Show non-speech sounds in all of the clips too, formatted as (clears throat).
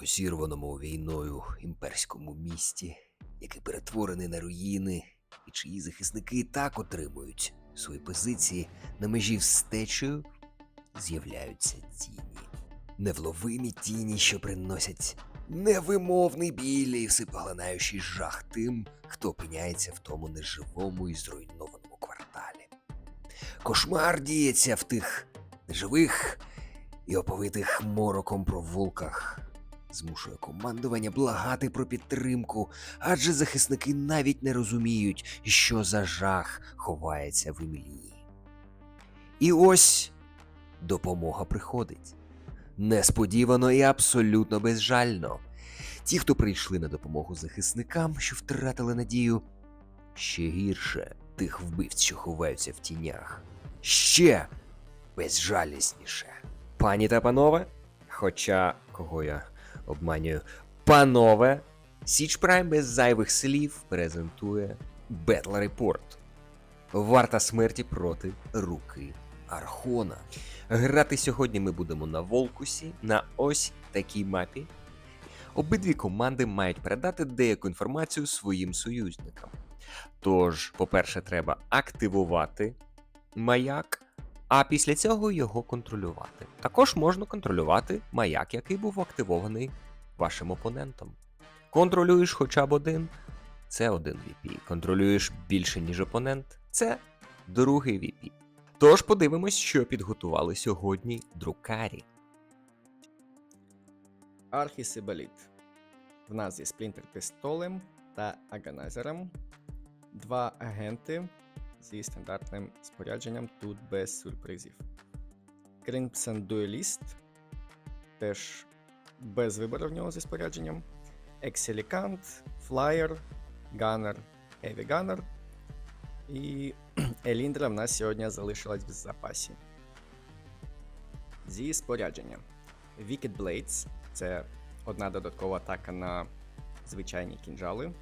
розірваному війною імперському місті, який перетворений на руїни, і чиї захисники так отримують свої позиції на межі встечею, з'являються тіні. Невловимі тіні, що приносять невимовний біль і всепоглинаючий жах тим, хто опиняється в тому неживому і зруйнованому кварталі. Кошмар діється в тих неживих і оповитих мороком провулках. Змушує командування благати про підтримку, адже захисники навіть не розуміють, що за жах ховається в імлі. І ось допомога приходить. Несподівано і абсолютно безжально. Ті, хто прийшли на допомогу захисникам, що втратили надію, ще гірше тих вбивць, що ховаються в тінях. Ще безжалісніше. Пані та панове, хоча кого я обманюю, панове, Січ Прайм без зайвих слів презентує Battle Report. Варта смерті проти руки Архона. Грати сьогодні ми будемо на Волкусі на ось такій мапі. Обидві команди мають передати деяку інформацію своїм союзникам. Тож, по-перше, треба активувати маяк, а після цього його контролювати. Також можна контролювати маяк, який був активований вашим опонентом. Контролюєш хоча б один це один VP. Контролюєш більше, ніж опонент це другий VP. Тож подивимось, що підготували сьогодні друкарі. Архісибеліт. В нас зі Сплінтер Пістолем та Аганайзером. Два агенти зі стандартним спорядженням тут без сюрпризів. Crimson Duelist теж без вибору в нього зі спорядженням. Exelicant, Flyer, Gunner, Heavy Gunner. І (clears throat) Еліндра в нас сьогодні залишилась в запасі. Зі спорядженням. Wicked Blades це одна додаткова атака на звичайні кінжали.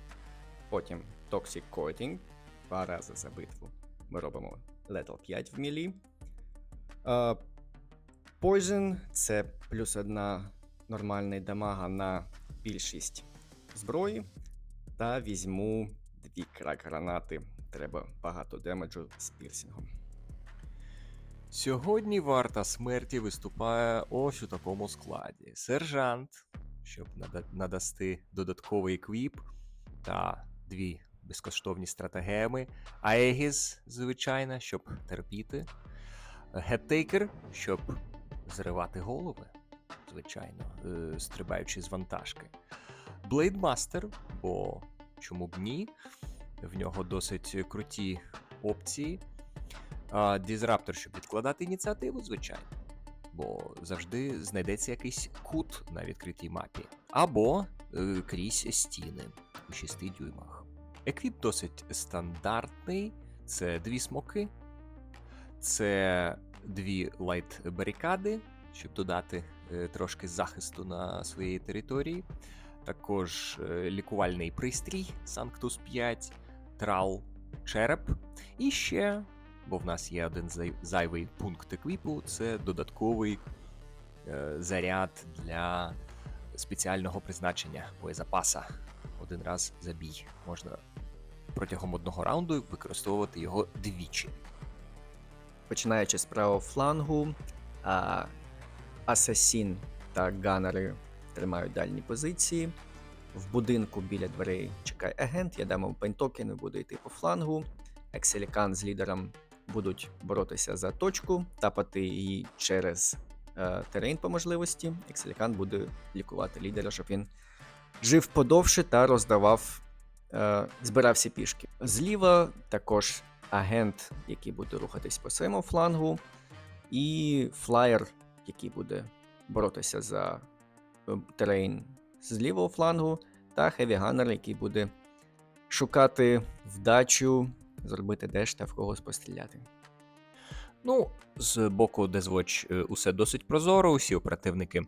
Потім Toxic Coating. Два рази за битву. Ми робимо Lethal 5 в мілі. Uh, Poison це плюс одна нормальний дамага на більшість зброї. Та візьму дві крак гранати. Треба багато демеджу з пірсінгом. Сьогодні варта смерті виступає ось у такому складі: сержант, щоб надасти додатковий еквіп та дві безкоштовні стратегеми. Аегіс, звичайно, щоб терпіти. Геттейкер, щоб зривати голови, звичайно, е, стрибаючи з вантажки. Блейдмастер, бо чому б ні? В нього досить круті опції. Дізраптор, щоб відкладати ініціативу, звичайно. Бо завжди знайдеться якийсь кут на відкритій мапі. Або е, крізь стіни у 6 дюймах. Еквіп досить стандартний: це дві смоки, це дві лайт барикади, щоб додати е, трошки захисту на своїй території. Також е, лікувальний пристрій Sanctus 5, трал, череп. І ще бо в нас є один зайвий пункт еквіпу це додатковий е, заряд для спеціального призначення боєзапаса. Один раз за бій. Можна протягом одного раунду використовувати його двічі. Починаючи з правого флангу, а, Асасін та Ганнери тримають дальні позиції. В будинку біля дверей чекає агент. Я дам пентокен і буду йти по флангу. Екселікан з лідером будуть боротися за точку, тапати її через е, терейн по можливості. Екселікан буде лікувати лідера, щоб він жив подовше та роздавав, е, збирався пішки. Зліва також агент, який буде рухатись по своєму флангу, і флаєр, який буде боротися за е, терейн з лівого флангу, та хеві-ганнер, який буде шукати вдачу, зробити деш та в когось постріляти. Ну, з боку Дезвоч усе досить прозоро, усі оперативники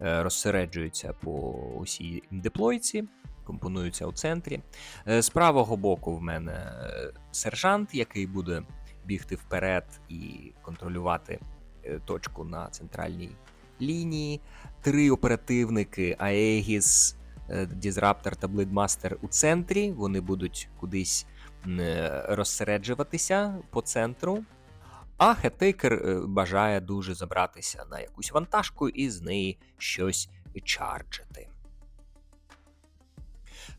е, розсереджуються по усій деплойці, компонуються у центрі. Е, З правого боку в мене е, сержант, який буде бігти вперед і контролювати е, точку на центральній лінії, три оперативники Аегіс, Дізраптор та Блейдмастер у центрі. Вони будуть кудись розсереджуватися по центру. А Хеттейкер бажає дуже забратися на якусь вантажку і з неї щось чарджити.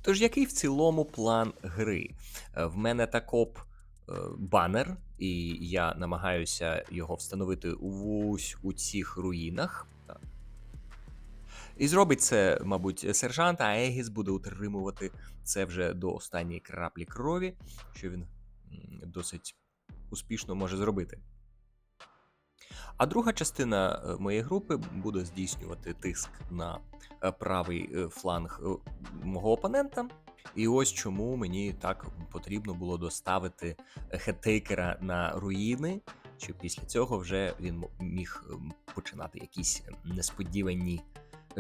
Тож, який в цілому план гри? Е, В мене такоп е, банер, і я намагаюся його встановити ось у цих руїнах. І зробить це, мабуть, сержант, а Егіс буде утримувати це вже до останньої краплі крові, що він досить успішно може зробити. А друга частина е, моєї групи буде здійснювати тиск на е, правий е, фланг мого опонента. І ось чому мені так потрібно було доставити хеттейкера на руїни, щоб після цього вже він міг починати якісь несподівані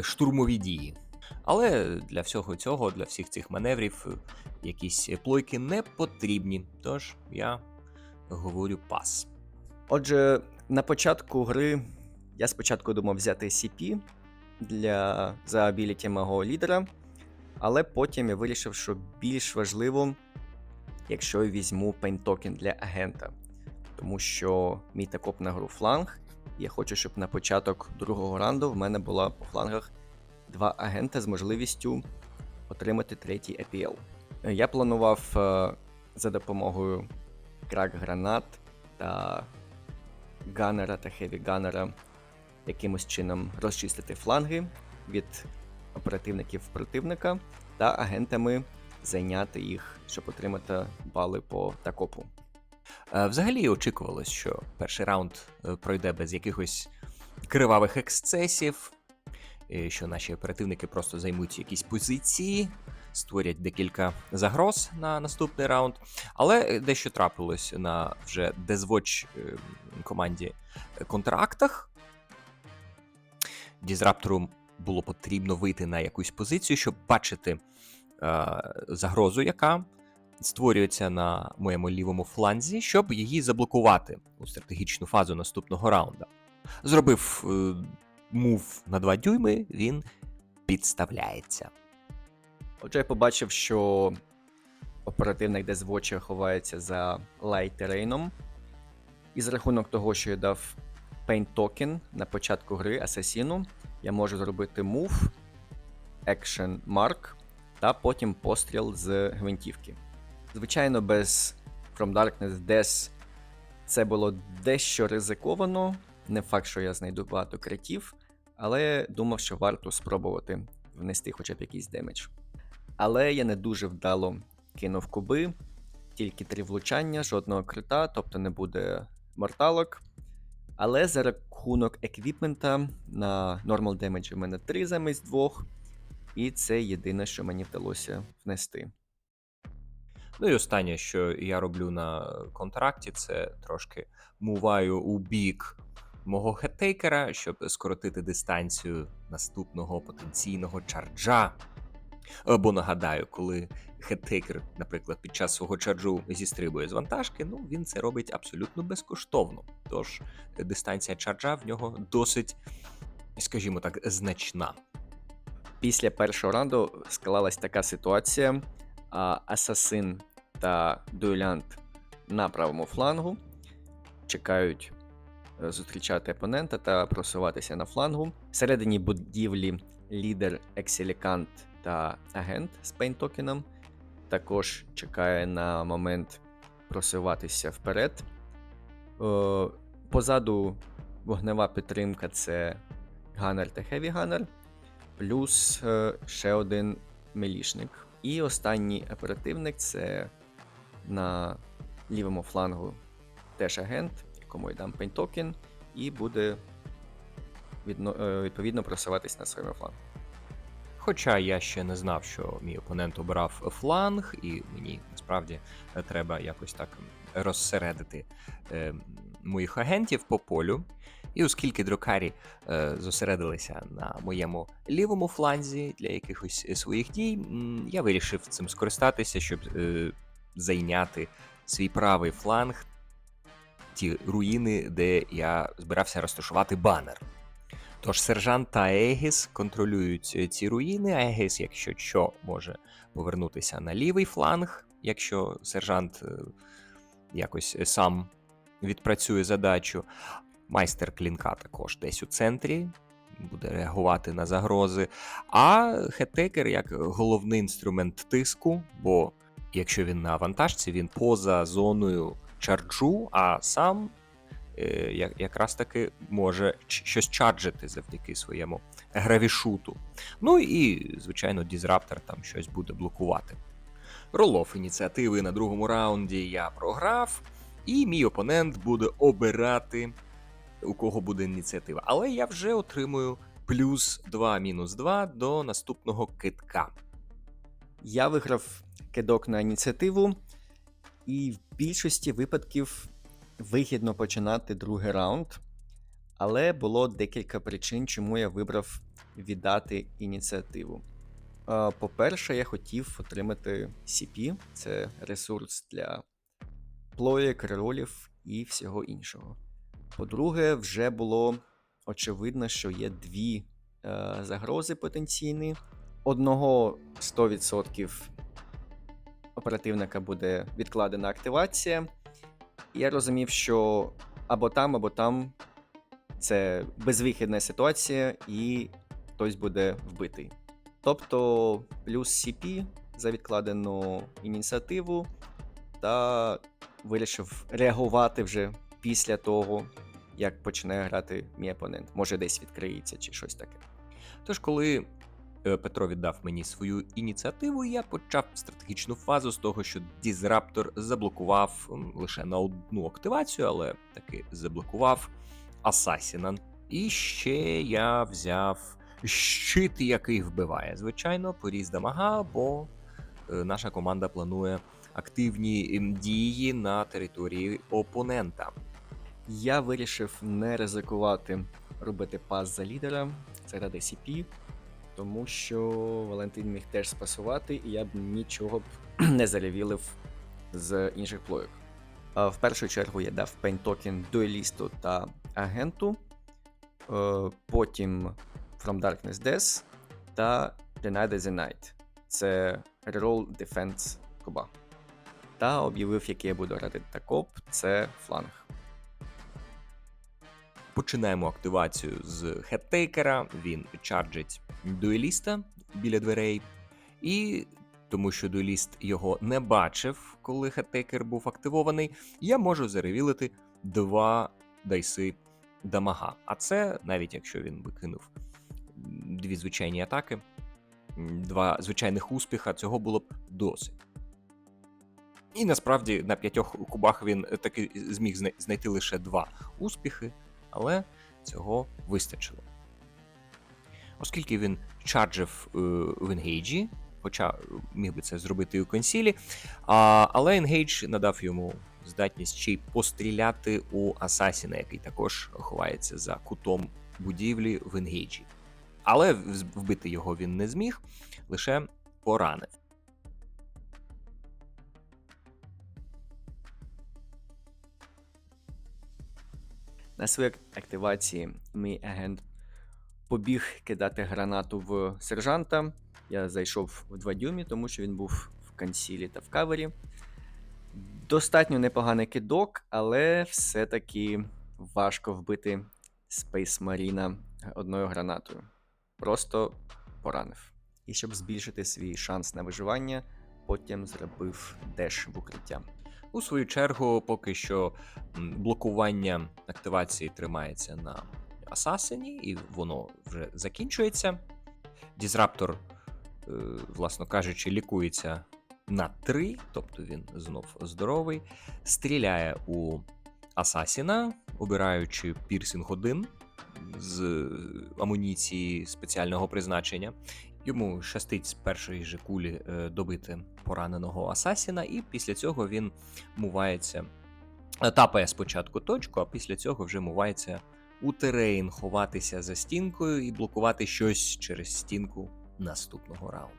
штурмові дії. Але для всього цього, для всіх цих маневрів, якісь плойки не потрібні. Тож я говорю пас. Отже, на початку гри я спочатку думав взяти CP для за абіліті мого лідера, але потім я вирішив, що більш важливо, якщо я візьму пейнтокен для агента. Тому що мій такоп на гру фланг, і я хочу, щоб на початок другого раунду в мене була по флангах два агента з можливістю отримати третій APL. Я планував е, за допомогою крак гранат та ганнера та хеві ганнера якимось чином розчистити фланги від оперативників противника та агентами зайняти їх, щоб отримати бали по такопу. Е, Взагалі очікувалось, що перший раунд е, пройде без якихось кривавих ексцесів, що наші оперативники просто займуть якісь позиції, створять декілька загроз на наступний раунд. Але дещо трапилось на вже Дезвоч е, команді е, контрактах. Дізраптору було потрібно вийти на якусь позицію, щоб бачити е, загрозу, яка створюється на моєму лівому фланзі, щоб її заблокувати у стратегічну фазу наступного раунда. Зробив е, мув на 2 дюйми, він підставляється. Отже, я побачив, що оперативник Дезвоча ховається за лайтерейном. І за рахунок того, що я дав Paint Token на початку гри асасіну, я можу зробити мув, Action Mark та потім постріл з гвинтівки. Звичайно, без From Darkness Death це було дещо ризиковано. Не факт, що я знайду багато критів, але думав, що варто спробувати внести хоча б якийсь демедж. Але я не дуже вдало кинув куби, тільки три влучання, жодного крита, тобто не буде морталок. Але за рахунок еквіпмента на нормал демеджі в мене 3 замість двох, і це єдине, що мені вдалося внести. Ну і останнє, що я роблю на контракті, це трошки муваю у бік мого хеттейкера, щоб скоротити дистанцію наступного потенційного чарджа. Е, Бо нагадаю, коли хеттейкер, наприклад, під час свого чарджу зістрибує з вантажки, ну він це робить абсолютно безкоштовно. Тож е, дистанція чарджа в нього досить, скажімо так, значна. Після першого раунду склалась така ситуація: асасин та дуелянт на правому флангу чекають е, зустрічати опонента та просуватися на флангу. Всередині будівлі лідер, екселікант та агент з пейнтокеном також чекає на момент просуватися вперед. Позаду вогнева підтримка це ганер та хеві ганер плюс е, ще один мілішник. І останній оперативник це на лівому флангу теж агент, якому я дам пейнтокен, і буде е, відповідно просуватись на своєму флангу. Хоча я ще не знав, що мій опонент обрав фланг, і мені насправді е, треба якось так розсередити е, моїх агентів по полю. І оскільки друкарі е, зосередилися на моєму лівому фланзі для якихось своїх дій, я вирішив цим скористатися, щоб е, зайняти свій правий фланг, ті руїни, де я збирався розташувати банер. Тож сержант та Егіс контролюють е, ці руїни. Егіс, якщо що, може повернутися на лівий фланг, якщо сержант е, якось е, сам відпрацює задачу. Майстер клінка також десь у центрі буде реагувати на загрози. А хеттекер як головний інструмент тиску, бо якщо він на вантажці, він поза зоною чарджу, а сам якраз таки може щось чарджити завдяки своєму гравішуту. Ну і, звичайно, дізраптор там щось буде блокувати. Ролов ініціативи на другому раунді я програв, і мій опонент буде обирати, у кого буде ініціатива. Але я вже отримую плюс 2 мінус 2 до наступного китка. Я виграв кидок на ініціативу, і в більшості випадків вигідно починати другий раунд. Але було декілька причин, чому я вибрав віддати ініціативу. По-перше, я хотів отримати CP, це ресурс для плоєк, реролів і всього іншого. По-друге, вже було очевидно, що є дві е, загрози потенційні. Одного 100% оперативника буде відкладена активація. Я розумів, що або там, або там це безвихідна ситуація, і хтось буде вбитий. Тобто плюс CP за відкладену ініціативу, та вирішив реагувати вже після того, як почне грати мій опонент. Може, десь відкриється чи щось таке. Тож, коли Петро віддав мені свою ініціативу, і я почав стратегічну фазу з того, що Дізраптор заблокував лише на одну активацію, але таки заблокував Асасіна. І ще я взяв щит, який вбиває. Звичайно, поріз дамага, бо е, наша команда планує активні дії на території опонента. Я вирішив не ризикувати робити пас за лідера заради CP, тому що Валентин міг теж спасувати, і я б нічого б (clears throat) не заревілив з інших плойок. В першу чергу я дав пейнтокен дуелісту та агенту, е, потім From Darkness Death та Denied the Night. Це Reroll Defense Куба. Та об'явив, який я буду грати такоп, це фланг. Починаємо активацію з хеттейкера. Він чарджить дуеліста біля дверей. І тому що дуеліст його не бачив, коли хеттейкер був активований, я можу заревілити два дайси дамага. А це, навіть якщо він викинув дві звичайні атаки, два звичайних успіха, цього було б досить. І насправді на п'ятьох кубах він таки зміг знайти лише два успіхи, але цього вистачило. Оскільки він чарджив е, в енгейджі, хоча міг би це зробити і у консілі, але енгейдж надав йому здатність ще й постріляти у Асасіна, який також ховається за кутом будівлі в енгейджі. Але вбити його він не зміг, лише поранив. На своїй активації мій агент побіг кидати гранату в сержанта. Я зайшов в 2 дюймі, тому що він був в консілі та в кавері. Достатньо непоганий кидок, але все-таки важко вбити Space Marine одною гранатою. Просто поранив. І щоб збільшити свій шанс на виживання, потім зробив деш в укриття. У свою чергу, поки що блокування активації тримається на Асасині, і воно вже закінчується. Дізраптор, е, власно кажучи, лікується на 3, тобто він знов здоровий. Стріляє у Асасіна, обираючи пірсінг 1 з е, амуніції спеціального призначення. Йому щастить з першої же кулі е, добити пораненого Асасіна, і після цього він мувається, е, тапає спочатку точку, а після цього вже мувається у терейн ховатися за стінкою і блокувати щось через стінку наступного раунду.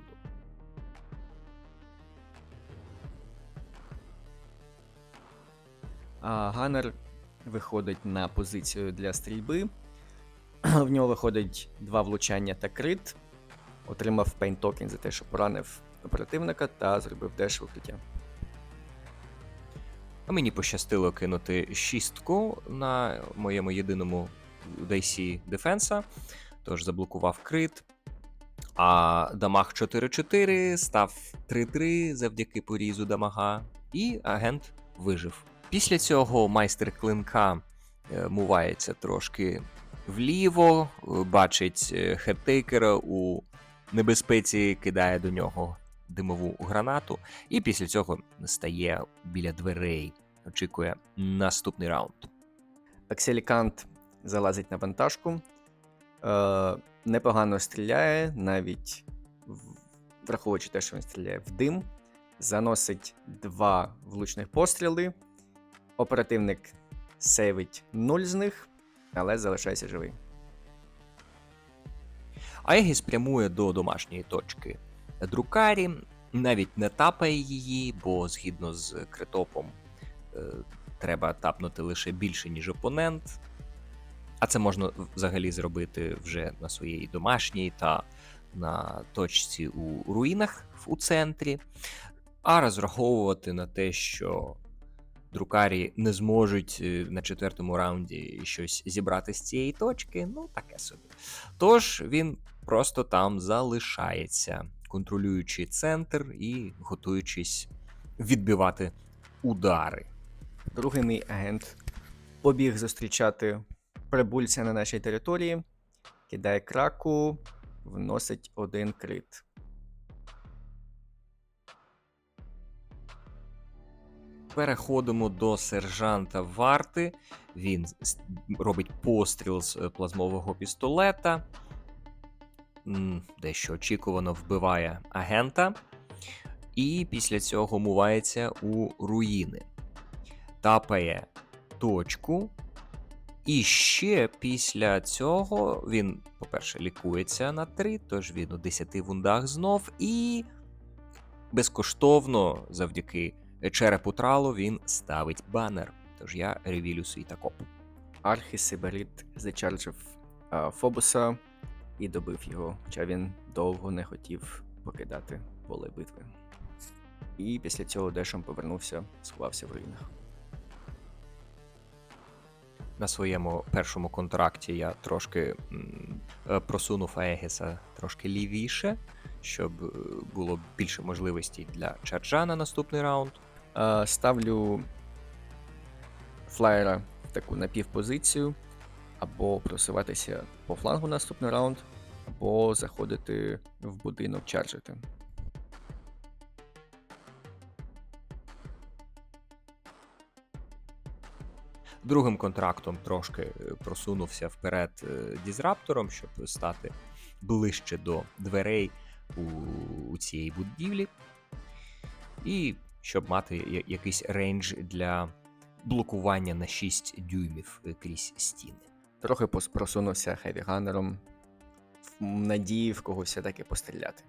А Ганнер виходить на позицію для стрільби. (clears throat) в нього виходить два влучання та крит. Отримав пейн токен за те, що поранив оперативника та зробив деш в укриття. А мені пощастило кинути шістку на моєму єдиному DC дефенса, тож заблокував крит. А дамаг 4-4 став 3-3 завдяки порізу дамага, і агент вижив. Після цього майстер клинка е, мувається трошки вліво, е, бачить е, хедтейкера у небезпеці, кидає до нього димову гранату, і після цього стає біля дверей, очікує наступний раунд. Акселікант залазить на вантажку, е, непогано стріляє, навіть враховуючи те, що він стріляє в дим, заносить два влучних постріли. Оперативник сейвить 0 з них, але залишається живий. Аегіс прямує до домашньої точки Друкарі, навіть не тапає її, бо згідно з критопом е, треба тапнути лише більше, ніж опонент. А це можна взагалі зробити вже на своїй домашній та на точці у руїнах у центрі, а розраховувати на те, що друкарі не зможуть е, на четвертому раунді щось зібрати з цієї точки, ну таке собі. Тож він просто там залишається, контролюючи центр і готуючись відбивати удари. Другий мій агент побіг зустрічати прибульця на нашій території, кидає краку, вносить один крит. Переходимо до сержанта варти. Він робить постріл з е, плазмового пістолета. Дещо очікувано вбиває агента. І після цього мувається у руїни. Тапає точку. І ще після цього він, по-перше, лікується на 3, тож він у 10 вундах знов. І безкоштовно завдяки черепу тралу він ставить банер. Тож я ревілю свій такоп. Архісиберит зачарджив а, Фобуса і добив його, хоча він довго не хотів покидати поле битви. І після цього дешом повернувся, сховався в руїнах. На своєму першому контракті я трошки е, просунув Аегіса трошки лівіше, щоб е, було більше можливостей для чарджа на наступний раунд. Ставлю флаєра в таку напівпозицію, або просуватися по флангу наступний раунд, або заходити в будинок чаржити. Другим контрактом трошки е, просунувся вперед е, дізраптором, щоб стати ближче до дверей у, у цієї будівлі, і щоб мати якийсь рейндж для блокування на 6 дюймів е, крізь стіни. Трохи просунувся хевіганером в надії в когось все-таки постріляти.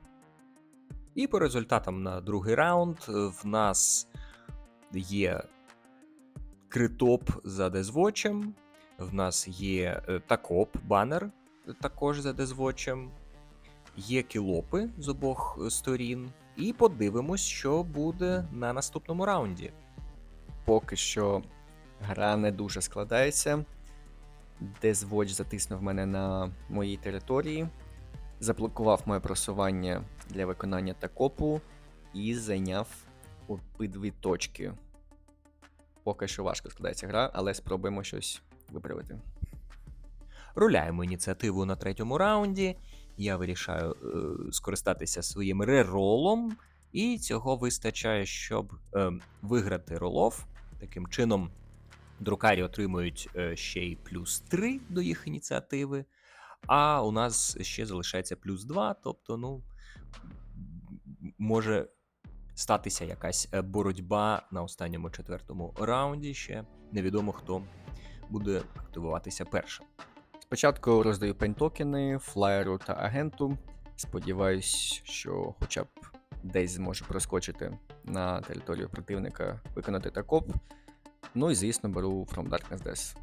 І по результатам на другий раунд е, в нас є критоп за дезвочем, в нас є е, такоп, банер е, також за дезвочем, є кілопи з обох сторін. І подивимось, що буде на наступному раунді. Поки що гра не дуже складається. Дезвоч затиснув мене на моїй території, заблокував моє просування для виконання такопу і зайняв обидві точки. Поки що важко складається гра, але спробуємо щось виправити. Руляємо ініціативу на третьому раунді. Я вирішаю е, скористатися своїм реролом, і цього вистачає, щоб е, виграти ролов. Таким чином, друкарі отримують е, ще й плюс 3 до їх ініціативи, а у нас ще залишається плюс 2, тобто, ну, може статися якась е, боротьба на останньому четвертому раунді. Ще невідомо, хто буде активуватися першим. Спочатку роздаю пейнтокени, флаєру та агенту. Сподіваюсь, що хоча б десь зможу проскочити на територію противника, виконати такоп. Ну і звісно, беру From Darkness Death.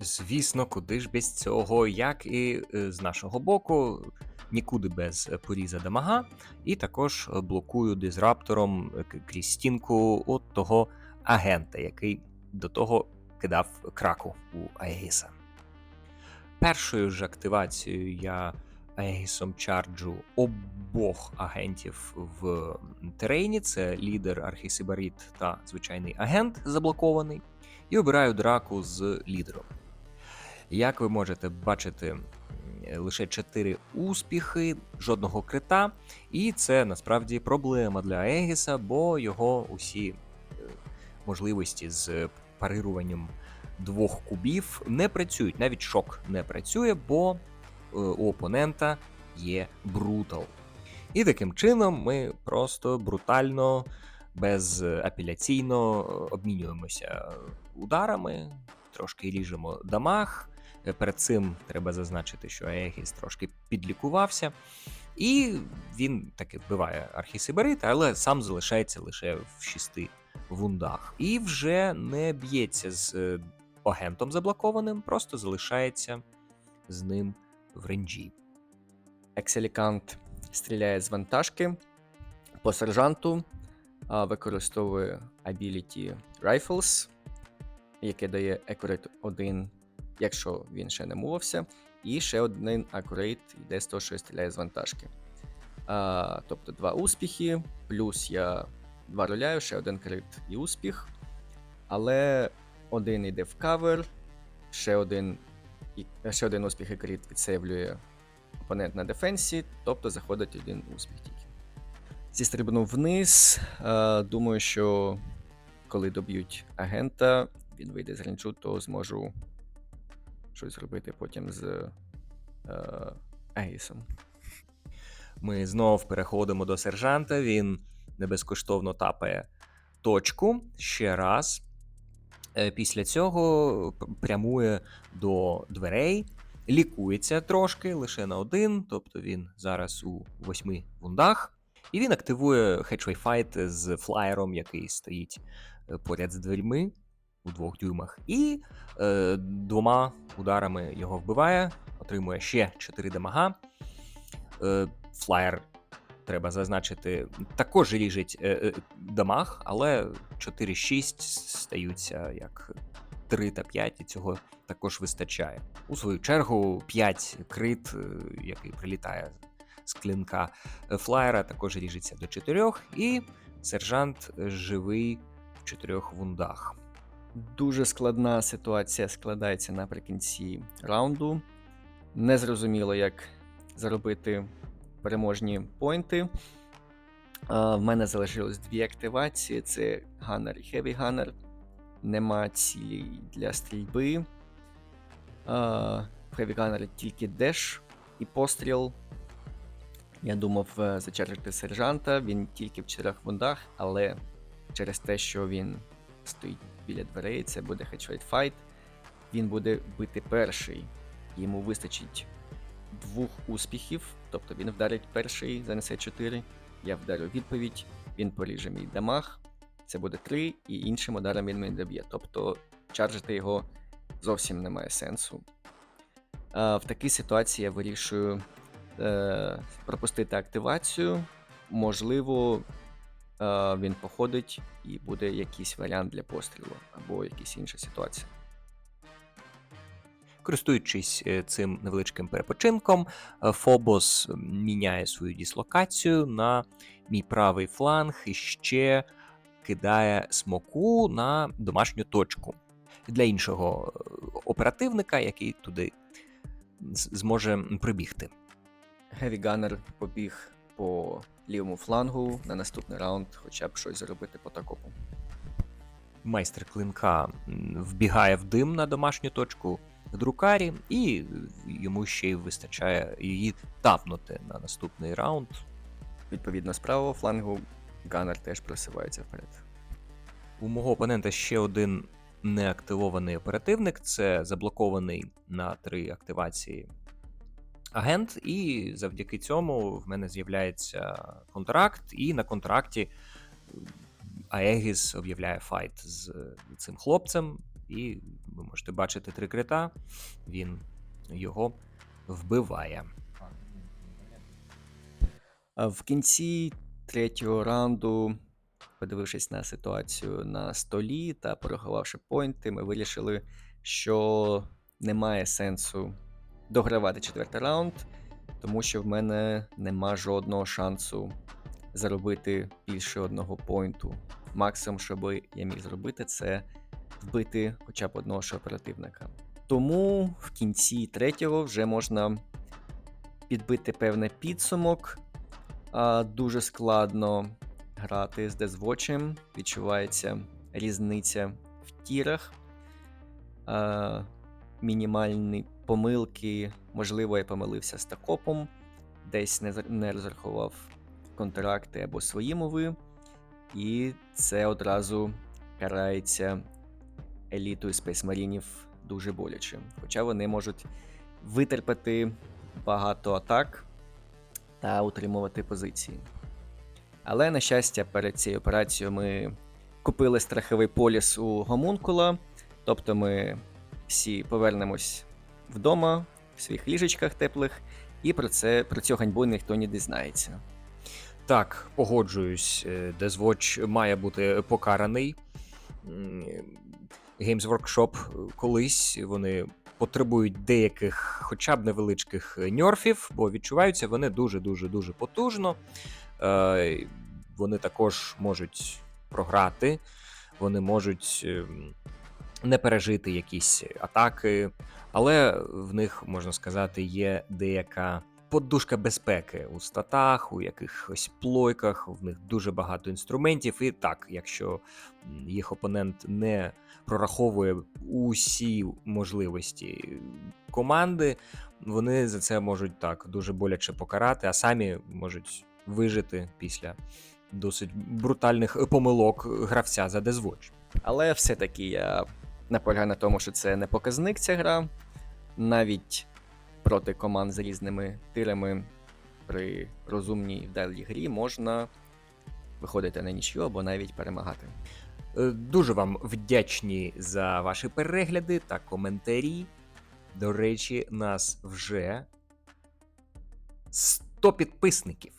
Звісно, куди ж без цього, як і е, з нашого боку, нікуди без поріза дамага, і також блокую дизраптором е, крізь стінку от того агента, який до того кидав краку у Аегіса. Першою ж активацією я Аегісом чарджу обох агентів в терейні: це лідер Архісибаріт та звичайний агент заблокований, і обираю драку з лідером. Як ви можете бачити, лише 4 успіхи, жодного крита, і це насправді проблема для Егіса, бо його усі е, можливості з парируванням двох кубів не працюють. Навіть шок не працює, бо у опонента є брутал. І таким чином ми просто брутально, безапеляційно е, обмінюємося ударами, трошки ріжемо дамаг. Е, Перед цим треба зазначити, що Аегіс трошки підлікувався, і він таки вбиває архісиберита, але сам залишається лише в шести вундах. І вже не б'ється з е, агентом заблокованим, просто залишається з ним в ренджі. Екселікант стріляє з вантажки по сержанту, використовує Ability Rifles, яке дає Accurate 1, якщо він ще не мовився, і ще один Accurate йде з того, що стріляє з вантажки. А, тобто два успіхи, плюс я два роляю, ще один крит і успіх. Але один йде в кавер, ще один, і- ще один успіх і крит відсейвлює опонент на дефенсі, тобто заходить один успіх тільки. Зістрибнув вниз. Е, думаю, що коли доб'ють агента, він вийде з ренчу, то зможу щось зробити потім з е, Егісом. Ми знов переходимо до сержанта. Він не безкоштовно тапає точку ще раз. Е, Після цього прямує до дверей, лікується трошки лише на один, тобто він зараз у восьми вундах. І він активує Hatchway Fight з флаєром, який стоїть е, поряд з дверьми у двох дюймах. І е, двома ударами його вбиває, отримує ще 4 дамага. Е, флаєр, треба зазначити, також ріжить е, е, дамаг, але 4-6 стаються як 3 та 5, і цього також вистачає. У свою чергу, 5 крит, е, який прилітає з клинка флаєра, також ріжеться до 4, і сержант живий в 4 вундах. Дуже складна ситуація складається наприкінці раунду. Незрозуміло, як заробити переможні поінти. В мене залишилось дві активації: це Ганнер і Heavy Gunner. Нема цілі для стрільби. В Heavy Gunner тільки деш і постріл. Я думав е, зачаржити сержанта, він тільки в чотирьох вундах, але через те, що він стоїть біля дверей, це буде хедшвейт файт. Він буде бити перший. Йому вистачить двох успіхів, тобто він вдарить перший, занесе 4. Я вдарю відповідь, він поріже мій дамаг. Це буде 3, і іншим ударом він мене доб'є. Тобто чаржити його зовсім немає сенсу. А, в такій ситуації я вирішую е, пропустити активацію. Можливо, е, він походить і буде якийсь варіант для пострілу або якась інша ситуація. Користуючись е, цим невеличким перепочинком, е, Фобос міняє свою дислокацію на мій правий фланг і ще кидає смоку на домашню точку для іншого е, оперативника, який туди зможе прибігти. Heavy Gunner побіг по лівому флангу на наступний раунд, хоча б щось зробити по такому. Майстер клинка вбігає в дим на домашню точку друкарі, і йому ще й вистачає її тапнути на наступний раунд. Відповідно, з правого флангу Gunner теж просувається вперед. У мого опонента ще один неактивований оперативник це заблокований на три активації агент, і завдяки цьому в мене з'являється контракт, і на контракті Аегіс об'являє файт з цим хлопцем, і ви можете бачити три крита, він його вбиває. В кінці третього раунду, подивившись на ситуацію на столі та порахувавши поінти, ми вирішили, що немає сенсу догравати четвертий раунд, тому що в мене нема жодного шансу заробити більше одного поінту. Максимум, що би я міг зробити, це вбити хоча б одного ж оперативника. Тому в кінці третього вже можна підбити певний підсумок. А, дуже складно грати з Дезвочем. Відчувається різниця в тірах. А, мінімальні помилки. Можливо, я помилився з такопом, десь не, не розрахував контракти або свої мови. І це одразу карається елітою спейсмарінів дуже боляче. Хоча вони можуть витерпати багато атак та утримувати позиції. Але, на щастя, перед цією операцією ми купили страховий поліс у гомункула, тобто ми всі повернемось вдома, в своїх ліжечках теплих, і про це про цю ганьбу ніхто не дізнається. Так, погоджуюсь, Deathwatch має бути покараний. Games Workshop е, колись. Вони потребують деяких, хоча б невеличких е, ньорфів, бо відчуваються вони дуже-дуже дуже потужно. Е, Вони також можуть програти, вони можуть ем, не пережити якісь атаки, але в них, можна сказати, є деяка подушка безпеки у статах, у якихось плойках, в них дуже багато інструментів. І так, якщо їх опонент не прораховує усі можливості команди, вони за це можуть так дуже боляче покарати, а самі можуть вижити після досить брутальних помилок гравця за Дезвоч. Але все-таки я наполягаю на тому, що це не показник ця гра. Навіть проти команд з різними тирами при розумній і вдалій грі можна виходити на нічю або навіть перемагати. Е, Дуже вам вдячні за ваші перегляди та коментарі. До речі, нас вже 100 підписників.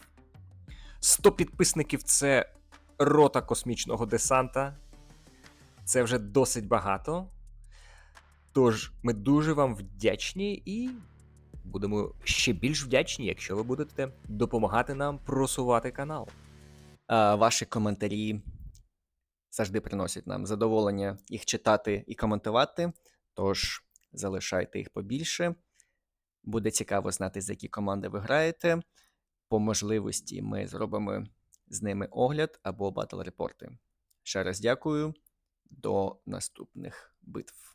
100 підписників це рота космічного десанта. Це вже досить багато. Тож ми дуже вам вдячні і будемо ще більш вдячні, якщо ви будете допомагати нам просувати канал. А ваші коментарі завжди приносять нам задоволення їх читати і коментувати. Тож залишайте їх побільше. Буде цікаво знати, з які команди ви граєте. По можливості ми зробимо з ними огляд або батл репорти. Ще раз дякую. До наступних битв.